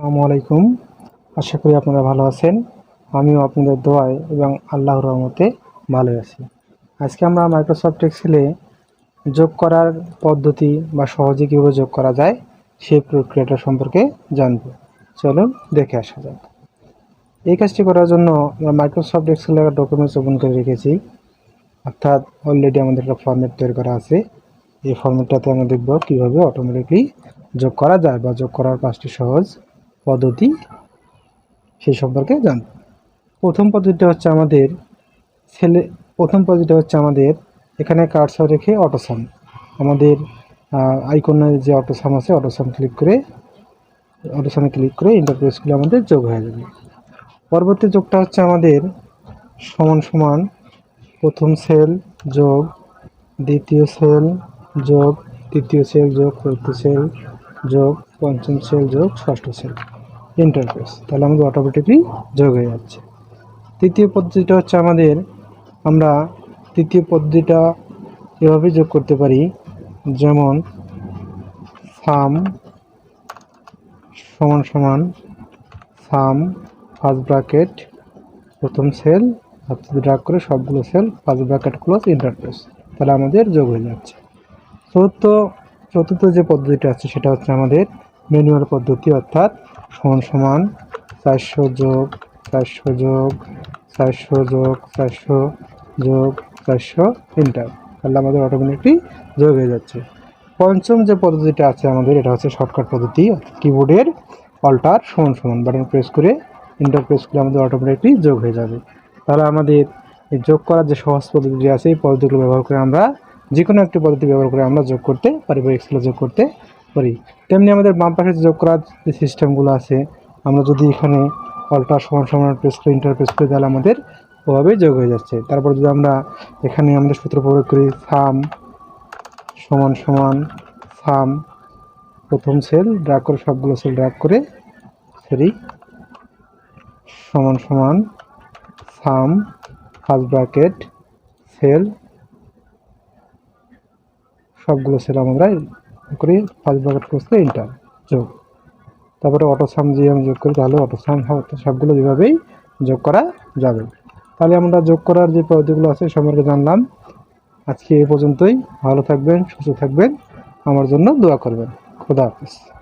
আসসালামু আলাইকুম। আশা করি আপনারা ভালো আছেন। আমিও আপনাদের দোয়ায় এবং আল্লাহর রহমতে ভালো আছি। আজকে আমরা মাইক্রোসফট এক্সেলে যোগ করার পদ্ধতি বা সহজে কীভাবে যোগ করা যায়, সেই প্রক্রিয়াটা সম্পর্কে জানব। চলুন দেখে আসা যাক। এই কাজটি করার জন্য আমরা মাইক্রোসফট এক্সেলের ডকুমেন্টস ওপেন করে রেখেছি। অর্থাৎ অলরেডি আমাদের একটা ফর্মেট তৈরি করা আছে। এই ফর্মেটটাতে আমরা দেখব কীভাবে অটোমেটিকলি যোগ করা যায় বা যোগ করার পাঁচটি সহজ পদ্ধতি সেই সম্পর্কে জানব। প্রথম পদ্ধতিটা হচ্ছে আমাদের ছেলে, প্রথম পদ্ধতিটা হচ্ছে আমাদের এখানে কার্সার রেখে অটোসাম। আমাদের আইকনের যে অটোসাম আছে, অটোসাম ক্লিক করে, অটোসামে ক্লিক করে ইন্টারপ্রেসগুলো আমাদের যোগ হয়ে যাবে। পরবর্তী যোগটা হচ্ছে আমাদের সমান সমান প্রথম সেল যোগ, দ্বিতীয় সেল যোগ, তৃতীয় সেল যোগ, চতুর্থ সেল যোগ পঞ্চম সেল যোগ ষষ্ঠ সেল। ইন্টারফেস তাহলে আমাদের অটোমেটিকলি যোগ হয়ে যাচ্ছে। তৃতীয় পদ্ধতিটা হচ্ছে আমাদের আমরা তৃতীয় পদ্ধতিটা এভাবে যোগ করতে পারি, যেমন সাম সমান সমান সাম ফার্স্ট ব্র্যাকেট প্রথম সেল ড্রাগ করে সবগুলো cell first bracket close interface তাহলে আমাদের যোগ হয়ে যাচ্ছে। চতুর্থ চতুর্থ যে পদ্ধতিটা আছে, সেটা হচ্ছে আমাদের ম্যানুয়াল পদ্ধতি, অর্থাৎ সমান সমান চারশো যোগ চারশো যোগ চারশো যোগ চারশো যোগ, চারশো ইন্টার। তাহলে আমাদের অটোমেটিকলি যোগ হয়ে যাচ্ছে। পঞ্চম যে পদ্ধতিটা আছে আমাদের, এটা হচ্ছে শর্টকাট পদ্ধতি কিবোর্ডের অল্টার সমান সমান বাটন প্রেস করে ইন্টার প্রেস করে আমাদের অটোমেটিকলি যোগ হয়ে যাবে। তাহলে আমাদের যোগ করার যে সহজ পদ্ধতি আছে, এই পদ্ধতিগুলো ব্যবহার করে আমরা যে কোনো একটি পদ্ধতি ব্যবহার করে আমরা যোগ করতে পারি বা এক্সেলে যোগ করতে পারি। তেমনি আমাদের বাম পাশে যোগ করার যে সিস্টেমগুলো আছে, আমরা যদি এখানে অল্টা সমান সমান প্রেস করে ইন্টার প্রেস করে, তাহলে আমাদের ওভাবেই যোগ হয়ে যাচ্ছে। তারপর যদি আমরা এখানে আমাদের সূত্র প্রয়োগ করি সাম সমান সমান সাম প্রথম সেল ড্রাগ করে সবগুলো সেল ড্রাগ করে সরি সমান সমান সাম ফার্স্ট ব্র্যাকেট সেল সবগুলো সেল আমরা করি ফার্স্ট ব্র্যাকেট করে ইন্টার যোগ। তারপরে অটো সাম যদি আমি যোগ করি, তাহলে অটো সাম সবগুলো যেভাবেই যোগ করা যাবে। তাহলে আমরা যোগ করার যে পদ্ধতিগুলো আছে সম্পর্কে জানলাম। আজকে এ পর্যন্তই। ভালো থাকবেন, সুস্থ থাকবেন। আমার জন্য দোয়া করবেন। খোদা হাফিজ।